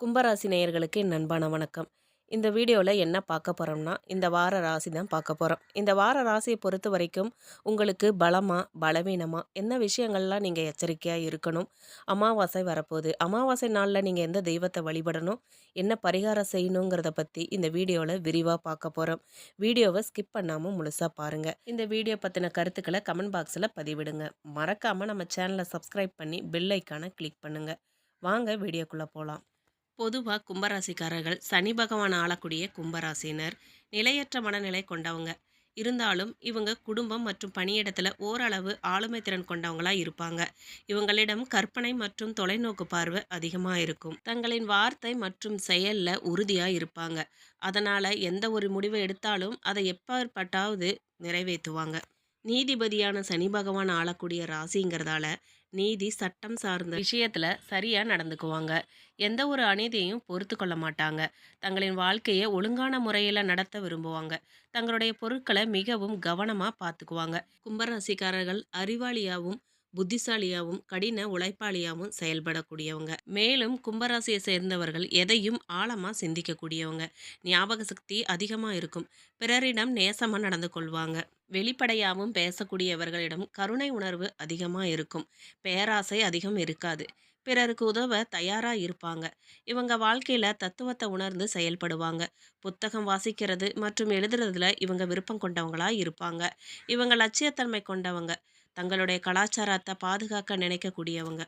கும்பராசி நேயர்களுக்கு என் அன்பான வணக்கம். இந்த வீடியோவில் என்ன பார்க்க போகிறோம்னா இந்த வார ராசி தான் பார்க்க போகிறோம் இந்த வார ராசியை பொறுத்த வரைக்கும் உங்களுக்கு பலமா பலவீனமாக என்ன விஷயங்கள்லாம் நீங்கள் எச்சரிக்கையாக இருக்கணும்? அமாவாசை வரப்போகுது. அமாவாசை நாளில் நீங்கள் எந்த தெய்வத்தை வழிபடணும்? என்ன பரிகாரம் செய்யணுங்கிறத பற்றி இந்த வீடியோவில் விரிவாக பார்க்க போகிறோம் வீடியோவை ஸ்கிப் பண்ணாமல் முழுசாக பாருங்கள் இந்த வீடியோ பற்றின கருத்துக்களை கமெண்ட் பாக்ஸில் பதிவிடுங்க. மறக்காமல் நம்ம சேனலை சப்ஸ்கிரைப் பண்ணி பெல் ஐக்கானை கிளிக் பண்ணுங்கள் வாங்க வீடியோக்குள்ளே போகலாம் பொதுவாக கும்பராசிக்காரர்கள் சனி பகவான் ஆளக்கூடிய கும்பராசினர் நிலையற்ற மனநிலை கொண்டவங்க. இருந்தாலும் இவங்க குடும்பம் மற்றும் பணியிடத்தில் ஓரளவு ஆளுமை திறன் கொண்டவங்களா இருப்பாங்க. இவங்களிடம் கற்பனை மற்றும் தொலைநோக்கு பார்வை அதிகமாக இருக்கும். தங்களின் வார்த்தை மற்றும் செயலில் உறுதியாக இருப்பாங்க. அதனால் எந்த ஒரு முடிவை எடுத்தாலும் அதை எப்பாற்பட்டாவது நிறைவேற்றுவாங்க. நீதிபதியான சனி பகவான் ஆளக்கூடிய ராசிங்கிறதால நீதி சட்டம் சார்ந்த விஷயத்தில் சரியாக நடந்துக்குவாங்க. எந்த ஒரு அநீதியையும் பொறுத்து கொள்ள மாட்டாங்க. தங்களின் வாழ்க்கையை ஒழுங்கான முறையில் நடத்த விரும்புவாங்க. தங்களுடைய பொருட்களை மிகவும் கவனமாக பார்த்துக்குவாங்க. கும்பராசிக்காரர்கள் அறிவாளியாகவும் புத்திசாலியாகவும் கடின உழைப்பாளியாகவும் செயல்படக்கூடியவங்க. மேலும் கும்பராசியை சேர்ந்தவர்கள் எதையும் ஆழமாக சிந்திக்கக்கூடியவங்க. ஞாபக சக்தி அதிகமாக இருக்கும். பிறரிடம் நேசமாக நடந்து கொள்வாங்க. வெளிப்படையாகவும் பேசக்கூடியவர்களிடம் கருணை உணர்வு அதிகமாக இருக்கும். பேராசை அதிகம் இருக்காது. பிறருக்கு உதவ தயாராக இருப்பாங்க. இவங்க வாழ்க்கையில் தத்துவத்தை உணர்ந்து செயல்படுவாங்க. புத்தகம் வாசிக்கிறது மற்றும் எழுதுறதுல இவங்க விருப்பம் கொண்டவங்களாக இருப்பாங்க. இவங்க லட்சியத்தன்மை கொண்டவங்க. தங்களுடைய கலாச்சாரத்தை பாதுகாக்க நினைக்கக்கூடியவங்க.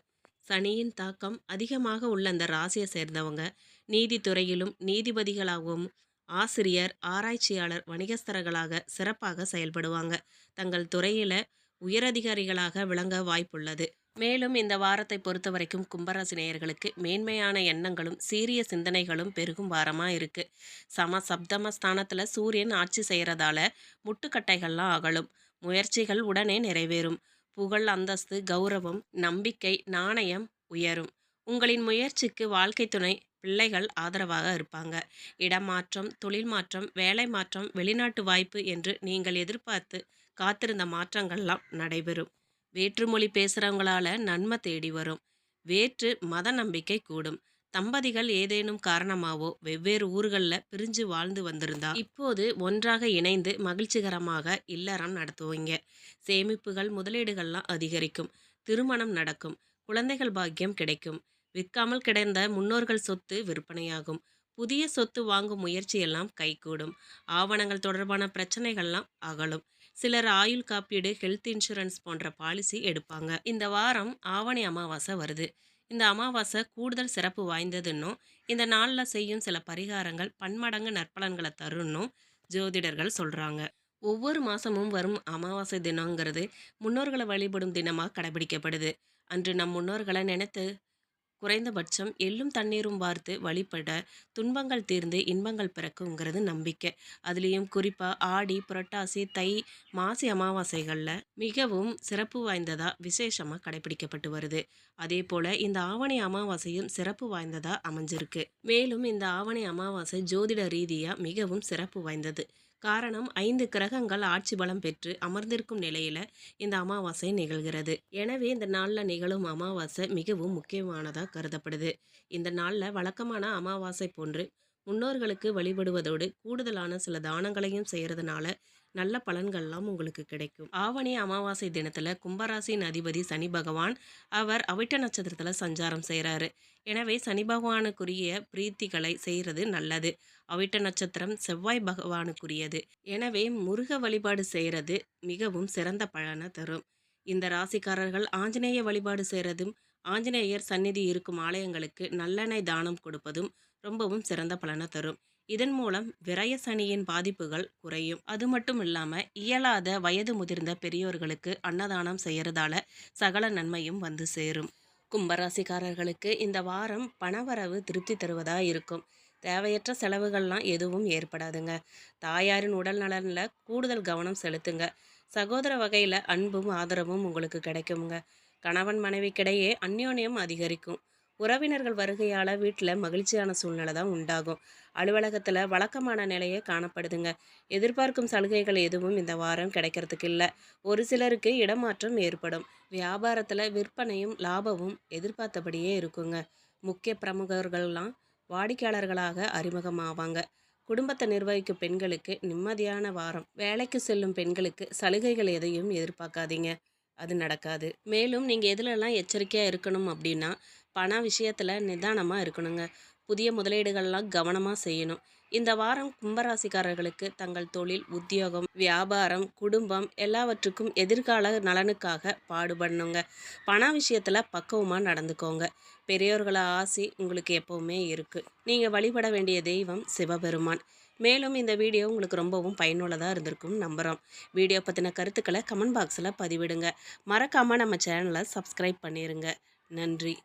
சனியின் தாக்கம் அதிகமாக உள்ள அந்த ராசியை சேர்ந்தவங்க. நீதித்துறையிலும் நீதிபதிகளாகவும் ஆசிரியர் ஆராய்ச்சியாளர் வணிகஸ்தர்களாக சிறப்பாக செயல்படுவாங்க. தங்கள் துறையில் உயரதிகாரிகளாக விளங்க வாய்ப்புள்ளது. மேலும் இந்த வாரத்தை பொறுத்த வரைக்கும் கும்பராசி நேயர்களுக்கு மேன்மையான எண்ணங்களும் சீரிய சிந்தனைகளும் பெருகும் வாரமாக இருக்குது சம சப்தம ஸ்தானத்தில் சூரியன் ஆட்சி செய்கிறதால முட்டுக்கட்டைகள்லாம் அகலும். முயற்சிகள் உடனே நிறைவேறும். புகழ் அந்தஸ்து கௌரவம் நம்பிக்கை நாணயம் உயரும். உங்களின் முயற்சிக்கு வாழ்க்கை துணை பிள்ளைகள் ஆதரவாக இருப்பாங்க. இடமாற்றம் தொழில் மாற்றம் வேலை மாற்றம் வெளிநாட்டு வாய்ப்பு என்று நீங்கள் எதிர்பார்த்து காத்திருந்த மாற்றங்கள்லாம் நடைபெறும். வேற்றுமொழி பேசுகிறவங்களால நன்மை தேடி வரும். வேற்று மத நம்பிக்கை கூடும். தம்பதிகள் ஏதேனும் காரணமாவோ வெவ்வேறு ஊர்களில் பிரிஞ்சு வாழ்ந்து வந்திருந்தா இப்போது ஒன்றாக இணைந்து மகிழ்ச்சிகரமாக இல்லறம் நடத்துவீங்க. சேமிப்புகள் முதலீடுகள்லாம் அதிகரிக்கும். திருமணம் நடக்கும். குழந்தைகள் பாக்கியம் கிடைக்கும். விற்காமல் கிடந்த முன்னோர்கள் சொத்து விற்பனையாகும். புதிய சொத்து வாங்கும் முயற்சியெல்லாம் கைகூடும். ஆவணங்கள் தொடர்பான பிரச்சனைகள்லாம் அகலும். சிலர் ஆயுள் காப்பீடு ஹெல்த் இன்சூரன்ஸ் போன்ற பாலிசி எடுப்பாங்க. இந்த வாரம் ஆவணி அமாவாசை வருது. இந்த அமாவாசை கூடுதல் சிறப்பு வாய்ந்ததுன்னும் இந்த நாளில் செய்யும் சில பரிகாரங்கள் பன்மடங்கு நற்பலன்களை தருன்னும் ஜோதிடர்கள் சொல்கிறாங்க ஒவ்வொரு மாதமும் வரும் அமாவாசை தினங்கிறது முன்னோர்களை வழிபடும் தினமாக கடைபிடிக்கப்படுது. அன்று நம் முன்னோர்களை நினைத்து குறைந்தபட்சம் எள்ளும் தண்ணீரும் வார்த்து வழிபட துன்பங்கள் தீர்ந்து இன்பங்கள் பிறக்குங்கிறது நம்பிக்கை. அதுலேயும் குறிப்பாக ஆடி புரட்டாசி தை மாசி அமாவாசைகளில் மிகவும் சிறப்பு வாய்ந்ததாக விசேஷமாக கடைபிடிக்கப்பட்டு வருது. அதே போல் இந்த ஆவணி அமாவாசையும் சிறப்பு வாய்ந்ததாக அமைஞ்சிருக்கு. மேலும் இந்த ஆவணி அமாவாசை ஜோதிட ரீதியாக மிகவும் சிறப்பு வாய்ந்தது. காரணம் ஐந்து கிரகங்கள் ஆட்சி பலம் பெற்று அமர்ந்திருக்கும் நிலையில இந்த அமாவாசை நிகழ்கிறது. எனவே இந்த நாளில் நிகழும் அமாவாசை மிகவும் முக்கியமானதாக கருதப்படுது. இந்த நாளில் வழக்கமான அமாவாசை போன்று முன்னோர்களுக்கு வழிபடுவதோடு கூடுதலான சில தானங்களையும் செய்கிறதுனால நல்ல பலன்கள்லாம் உங்களுக்கு கிடைக்கும். ஆவணி அமாவாசை தினத்தில் கும்பராசியின் அதிபதி சனி பகவான் அவர் அவிட்ட நட்சத்திரத்தில் சஞ்சாரம் செய்கிறாரு எனவே சனி பகவானுக்குரிய பிரீத்திகளை செய்கிறது நல்லது. அவிட்ட நட்சத்திரம் செவ்வாய் பகவானுக்குரியது. எனவே முருக வழிபாடு செய்கிறது மிகவும் சிறந்த பலனை தரும். இந்த ராசிக்காரர்கள் ஆஞ்சநேய வழிபாடு செய்கிறதும் ஆஞ்சநேயர் சந்நிதி இருக்கும் ஆலயங்களுக்கு நல்லெண்ணெய் தானம் கொடுப்பதும் ரொம்பவும் சிறந்த பலனை தரும். இதன் மூலம் விரய சனியின் பாதிப்புகள் குறையும். அது மட்டும் இல்லாமல் இயலாத வயது முதிர்ந்த பெரியோர்களுக்கு அன்னதானம் செய்யறதால சகல நன்மையும் வந்து சேரும். கும்பராசிக்காரர்களுக்கு இந்த வாரம் பணவரவு திருப்தி தருவதாக இருக்கும். தேவையற்ற செலவுகள்லாம் எதுவும் ஏற்படாதுங்க. தாயாரின் உடல் நலனில் கூடுதல் கவனம் செலுத்துங்க. சகோதர வகையில் அன்பும் ஆதரவும் உங்களுக்கு கிடைக்குங்க. கணவன் மனைவிக்கிடையே அந்யோன்யம் அதிகரிக்கும். உறவினர்கள் வருகையால் வீட்டில் மகிழ்ச்சியான சூழ்நிலை தான் உண்டாகும். அலுவலகத்தில் வழக்கமான நிலையே காணப்படுதுங்க. எதிர்பார்க்கும் சலுகைகள் எதுவும் இந்த வாரம் கிடைக்கிறதுக்கு இல்லை. ஒரு சிலருக்கு இடமாற்றம் ஏற்படும். வியாபாரத்தில் விற்பனையும் லாபமும் எதிர்பார்த்தபடியே இருக்குங்க. முக்கிய பிரமுகர்கள்லாம் வாடிக்கையாளர்களாக அறிமுகமாவாங்க. குடும்பத்தை நிர்வகிக்கும் பெண்களுக்கு நிம்மதியான வாரம். வேலைக்கு செல்லும் பெண்களுக்கு சலுகைகள் எதையும் எதிர்பார்க்காதீங்க. அது நடக்காது. மேலும் நீங்கள் எதுலெல்லாம் எச்சரிக்கையாக இருக்கணும் அப்படின்னா பண விஷயத்தில் நிதானமாக இருக்கணுங்க. புதிய முதலீடுகள்லாம் கவனமாக செய்யணும். இந்த வாரம் கும்பராசிக்காரர்களுக்கு தங்கள் தொழில் உத்தியோகம் வியாபாரம் குடும்பம் எல்லாவற்றுக்கும் எதிர்கால நலனுக்காக பாடுபடணுங்க. பண விஷயத்தில் பக்குவமாக நடந்துக்கோங்க. பெரியோர்கள ஆசி உங்களுக்கு எப்போவுமே இருக்குது நீங்கள் வழிபட வேண்டிய தெய்வம் சிவபெருமான். மேலும் இந்த வீடியோ உங்களுக்கு ரொம்பவும் பயனுள்ளதாக இருந்திருக்கும் நம்புகிறோம் வீடியோ பற்றின கருத்துக்களை கமெண்ட் பாக்ஸில் பதிவிடுங்க. மறக்காமல் நம்ம சேனலை சப்ஸ்கிரைப் பண்ணிடுங்க நன்றி.